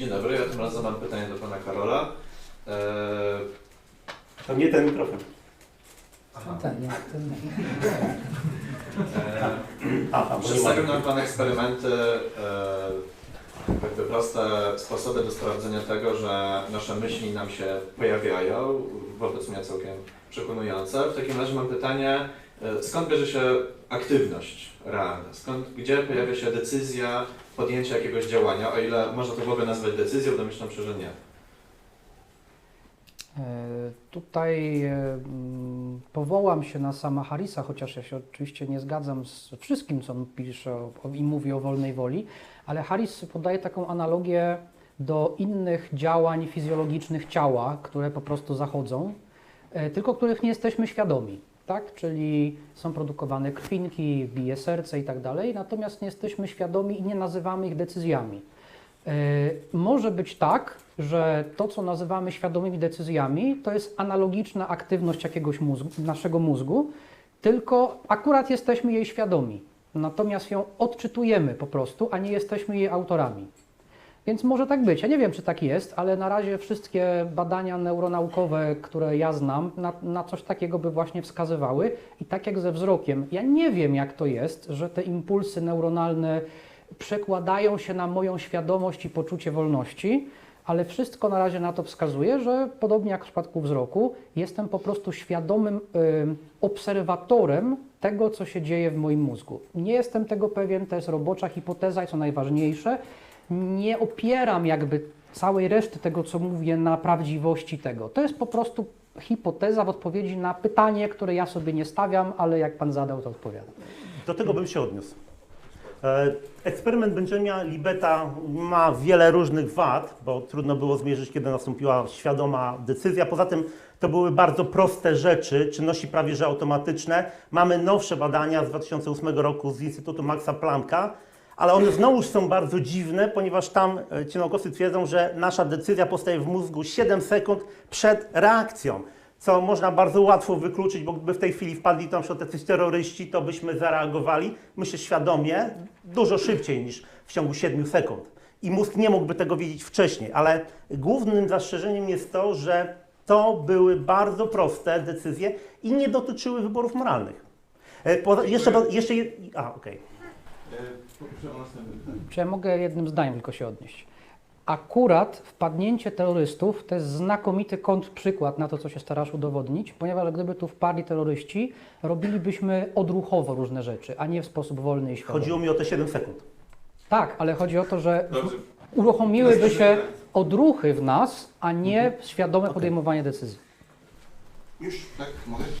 Dzień dobry, ja tym razem mam pytanie do pana Karola. Eee, To nie ten mikrofon. aha. Ten, nie, ten nie. Eee, Przedstawił nam Pan eksperymenty, e, jakby proste sposoby do sprawdzenia tego, że nasze myśli nam się pojawiają, wobec mnie całkiem przekonujące. W takim razie mam pytanie, skąd bierze się aktywność realna? Skąd, gdzie pojawia się decyzja podjęcia jakiegoś działania, o ile można to w ogóle nazwać decyzją, domyślam się, że nie. E, Tutaj e, mm, powołam się na sama Harrisa, chociaż ja się oczywiście nie zgadzam z wszystkim, co on pisze i mówi o wolnej woli, ale Harris podaje taką analogię do innych działań fizjologicznych ciała, które po prostu zachodzą, e, tylko których nie jesteśmy świadomi. Tak? Czyli są produkowane krwinki, bije serce i tak dalej, natomiast nie jesteśmy świadomi i nie nazywamy ich decyzjami. E, Może być tak, że to, co nazywamy świadomymi decyzjami, to jest analogiczna aktywność jakiegoś mózgu, naszego mózgu, tylko akurat jesteśmy jej świadomi. Natomiast ją odczytujemy po prostu, a nie jesteśmy jej autorami. Więc może tak być. Ja nie wiem, czy tak jest, ale na razie wszystkie badania neuronaukowe, które ja znam, na, na coś takiego by właśnie wskazywały. I tak jak ze wzrokiem, ja nie wiem, jak to jest, że te impulsy neuronalne przekładają się na moją świadomość i poczucie wolności, ale wszystko na razie na to wskazuje, że podobnie jak w przypadku wzroku, jestem po prostu świadomym y, obserwatorem tego, co się dzieje w moim mózgu. Nie jestem tego pewien, to jest robocza hipoteza i co najważniejsze, nie opieram jakby całej reszty tego, co mówię, na prawdziwości tego. To jest po prostu hipoteza w odpowiedzi na pytanie, które ja sobie nie stawiam, ale jak Pan zadał, to odpowiadam. Do tego bym się odniósł. E, Eksperyment Benjamina Libeta ma wiele różnych wad, bo trudno było zmierzyć, kiedy nastąpiła świadoma decyzja. Poza tym to były bardzo proste rzeczy, czynności prawie że automatyczne. Mamy nowsze badania z 2008 roku z Instytutu Maxa Plancka, ale one znowu są bardzo dziwne, ponieważ tam e, ci naukowcy twierdzą, że nasza decyzja powstaje w mózgu 7 sekund przed reakcją co można bardzo łatwo wykluczyć, bo gdyby w tej chwili wpadli tam przykład jacyś terroryści, to byśmy zareagowali, myślę świadomie, dużo szybciej niż w ciągu 7 sekund. I mózg nie mógłby tego wiedzieć wcześniej, ale głównym zastrzeżeniem jest to, że to były bardzo proste decyzje i nie dotyczyły wyborów moralnych. E, Poza, jeszcze, jeszcze, a, okej. Poproszę o następny pytanie. Czy ja mogę jednym zdaniem tylko się odnieść? Akurat wpadnięcie terrorystów to jest znakomity kontrprzykład na to, co się starasz udowodnić, ponieważ gdyby tu wpadli terroryści, robilibyśmy odruchowo różne rzeczy, a nie w sposób wolny i świadomy. Chodziło mi o te 7 sekund. Tak, ale chodzi o to, że Dobrze. uruchomiłyby się odruchy w nas, a nie świadome podejmowanie decyzji. Już, tak, mogę?